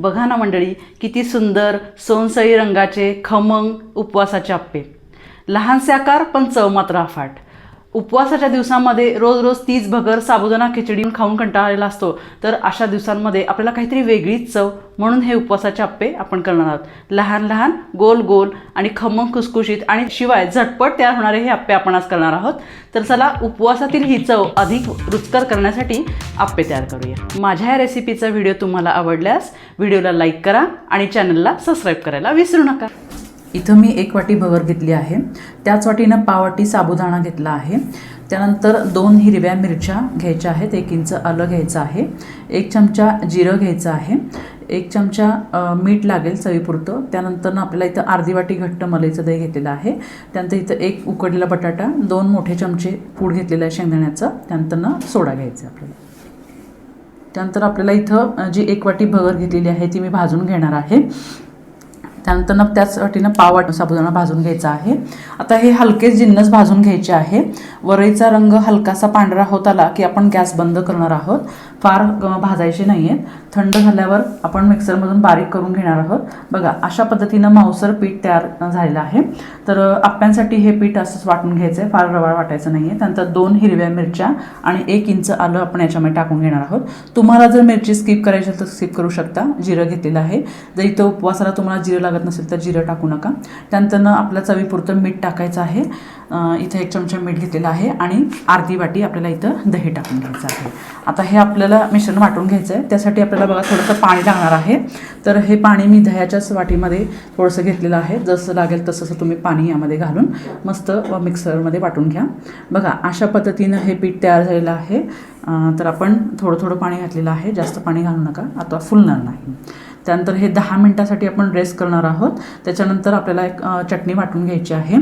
बघा ना मंडळी किती सुंदर सोनसळी रंगाचे खमंग उपवासाचे आप्पे. लहानसे आकार पण चव मात्र अफाट उपवासाच्या दिवसामध्ये रोज रोज तीच भगर साबुदाणा खिचडी खाऊन कंटाळलेला असतो. तर अशा दिवसांमध्ये आपल्याला काहीतरी वेगळीच चव म्हणून हे उपवासाचे आप्पे आपण करणार आहोत. लहान लहान गोल गोल आणि खमंग खुसखुशीत आणि शिवाय झटपट तयार होणारे हे आप्पे आपण आज करणार आहोत. तर चला उपवासातील ही चव अधिक रुचकर करण्यासाठी आप्पे तयार करूया. माझ्या या रेसिपीचा व्हिडिओ तुम्हाला आवडल्यास व्हिडिओला लाईक करा आणि चॅनलला सबस्क्राईब करायला विसरू नका. इथं मी एक वाटी भगर घेतली आहे. त्याच वाटीनं पावाटी साबुदाणा घेतला आहे. त्यानंतर दोन हिरव्या मिरच्या घ्यायच्या आहेत. एक इंच आलं घ्यायचं आहे. एक चमचा जिरं घ्यायचं आहे. एक चमचा मीठ लागेल चवीपुरतं. त्यानंतर आपल्याला इथं अर्धी वाटी घट्ट मलईचं दही घेतलेलं आहे. त्यानंतर इथं एक उकडलेला बटाटा दोन मोठे चमचे पूड घेतलेलं आहे शेंगदाण्याचं. त्यानंतर ना सोडा घ्यायचा आपल्याला. त्यानंतर आपल्याला इथं जी एक वाटी भगर घेतलेली आहे ती मी भाजून घेणार आहे. त्यानंतर ना त्याच वाटीनं पाव वाट साबुदाणा भाजून घ्यायचा आहे. आता हे हलकेच जिन्नस भाजून घ्यायचे आहे. वरईचा रंग हलकासा पांढरा होत आला की आपण गॅस बंद करणार आहोत. फार भाजायचे नाही आहेत थंड झाल्यावर आपण मिक्सरमधून बारीक करून घेणार आहोत. बघा अशा पद्धतीनं मांसर पीठ तयार झालेलं आहे. तर आप्प्यांसाठी हे पीठ असंच वाटून घ्यायचं आहे फार रवाळ वाटायचं नाही आहे त्यानंतर दोन हिरव्या मिरच्या आणि एक इंच आलं आपण याच्यामध्ये टाकून घेणार आहोत. तुम्हाला जर मिरची स्किप करायची असेल तर स्किप करू शकता. जिरं घेतलेलं आहे. जर इथं उपवासाला तुम्हाला जिरं लागत नसेल तर जिरं टाकू नका. त्यानंतर आपल्या चवीपुरतं मीठ टाकायचं आहे. इथं एक चमचा मीठ घेतलेलं आहे आणि अर्धी वाटी आपल्याला इथं दही टाकून घ्यायचं आहे. आता हे आपल्याला मिश्रण वाटून घ्यायचं आहे. त्यासाठी आपल्याला बघा थोडंसं पाणी लागणार आहे. तर हे पाणी मी दह्याच्याच वाटीमध्ये थोडंसं घेतलेलं आहे. जसं लागेल तसं तुम्ही पाणी यामध्ये घालून मस्त मिक्सरमध्ये वाटून घ्या. बघा अशा पद्धतीनं हे पीठ तयार झालेलं आहे. तर आपण थोडं थोडं पाणी घातलेलं आहे. जास्त पाणी घालू नका. आता फुलणार नाही. त्यानंतर हे दहा मिनटासाठी आपण रेस्ट करणार आहोत. त्याच्यानंतर आपल्याला एक चटणी वाटून घ्यायची आहे.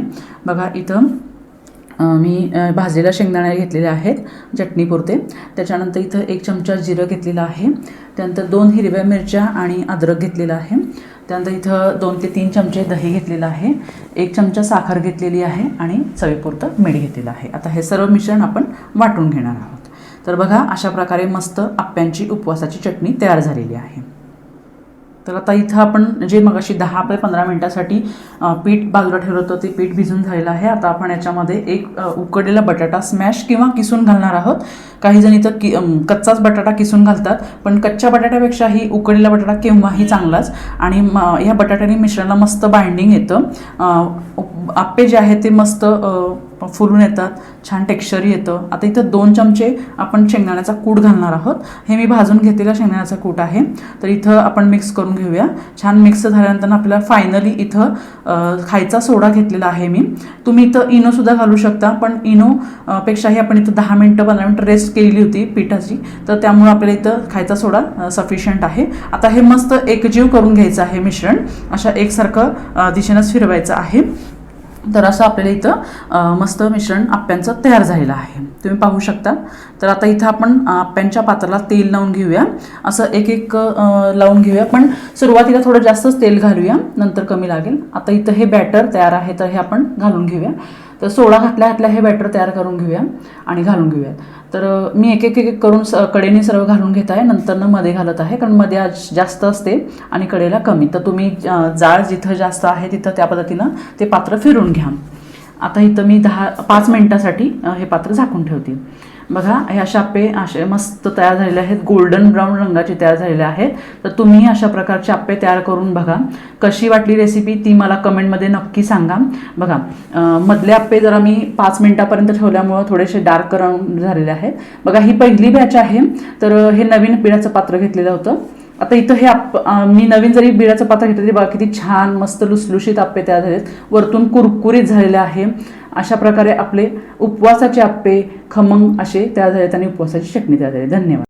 बघा इथं मी भाजलेल्या शेंगदाणे घेतलेले आहेत चटणीपुरते त्याच्यानंतर इथं एक चमचा जिरं घेतलेलं आहे. त्यानंतर दोन हिरव्या मिरच्या आणि अद्रक घेतलेलं आहे. त्यानंतर इथं दोन ते तीन चमचे दही घेतलेलं आहे. एक चमचा साखर घेतलेली आहे आणि चवीपुरतं मीठ घेतलेलं आहे. आता हे सर्व मिश्रण आपण वाटून घेणार आहोत. तर बघा अशा प्रकारे मस्त आप्प्यांची उपवासाची चटणी तयार झालेली आहे. तर आता इथं आपण जे मगाशी दहा ते पंधरा मिनटासाठी पीठ बाजूला ठेवलं होतं ते पीठ भिजून झालेलं आहे. आता आपण याच्यामध्ये एक उकडलेला बटाटा स्मॅश किंवा किसून घालणार आहोत. काही जण इथं कि कच्चाच बटाटा किसून घालतात पण कच्च्या बटाट्यापेक्षाही उकडलेला बटाटा केव्हाही चांगलाच. आणि म ह्या बटाट्याने मिश्रणाला मस्त बाइंडिंग येतं. आप्पे जे आहेत ते मस्त फुलून येतात छान टेक्स्चर येतं. आता इथं दोन चमचे आपण शेंगदाण्याचा कूट घालणार आहोत. हे मी भाजून घेतलेला शेंगदाण्याचा कूट आहे. तर इथं आपण मिक्स करून घेऊया. छान मिक्स झाल्यानंतर आपल्याला फायनली इथं खायचा सोडा घेतलेला आहे मी. तुम्ही इथं इनोसुद्धा घालू शकता पण इनो पेक्षाही आपण इथं दहा मिनटं पंधरा मिनटं रेस्ट केलेली होती पिठाची. तर त्यामुळे आपल्याला इथं खायचा सोडा सफिशियंट आहे. आता हे मस्त एकजीव करून घ्यायचं आहे मिश्रण. अशा एकसारखं दिशेनंच फिरवायचं आहे. तर असं आपल्याला इथं मस्त मिश्रण आप्यांचं तयार झालेलं आहे. तुम्ही पाहू शकता. तर आता इथं आपण आप्यांच्या पात्राला तेल लावून घेऊया. असं एक एक लावून घेऊया. पण सुरुवातीला थोडं जास्तच तेल घालूया. नंतर कमी लागेल. आता इथं हे बॅटर तयार आहे तर हे आपण घालून घेऊया. तर सोडा घातल्या घातल्या हे बॅटर तयार करून घेऊया आणि घालून घेऊया तर मी एक एक एक करून स कडेने सर्व घालून घेत आहे. नंतरनं मध्ये घालत आहे. कारण मध्ये आज जास्त असते आणि कडेला कमी. तर तुम्ही जाळ जिथं जास्त आहे तिथं त्या पद्धतीनं ते पात्र फिरून घ्या. आता इथं मी दहा पाच मिनटासाठी हे पात्र झाकून ठेवते. बघा हे अशा आप्पे असे मस्त तयार झालेले आहेत. गोल्डन ब्राऊन रंगाचे तयार झालेले आहेत. तर तुम्ही अशा प्रकारचे आप्पे तयार करून बघा. कशी वाटली रेसिपी ती मला कमेंटमध्ये नक्की सांगा. बघा मधले आप्पे जरा मी पाच मिनटापर्यंत ठेवल्यामुळं थोडेसे डार्क राऊंड झालेले आहेत. बघा ही पहिली बॅच आहे. तर हे नवीन पिढ्याचं पात्र घेतलेलं होतं. आता इथं हे आप मी नवीन जरी बिळाचं पात्र घेतलं तरी बघा किती छान मस्त लुसलुशीत आप्पे तयार झालेत. वरतून कुरकुरीत झालेले आहे. अशा प्रकारे आपले उपवासाचे आप्पे खमंग असे तयार झालेत आणि उपवासाची चटणी तयार झाली. धन्यवाद.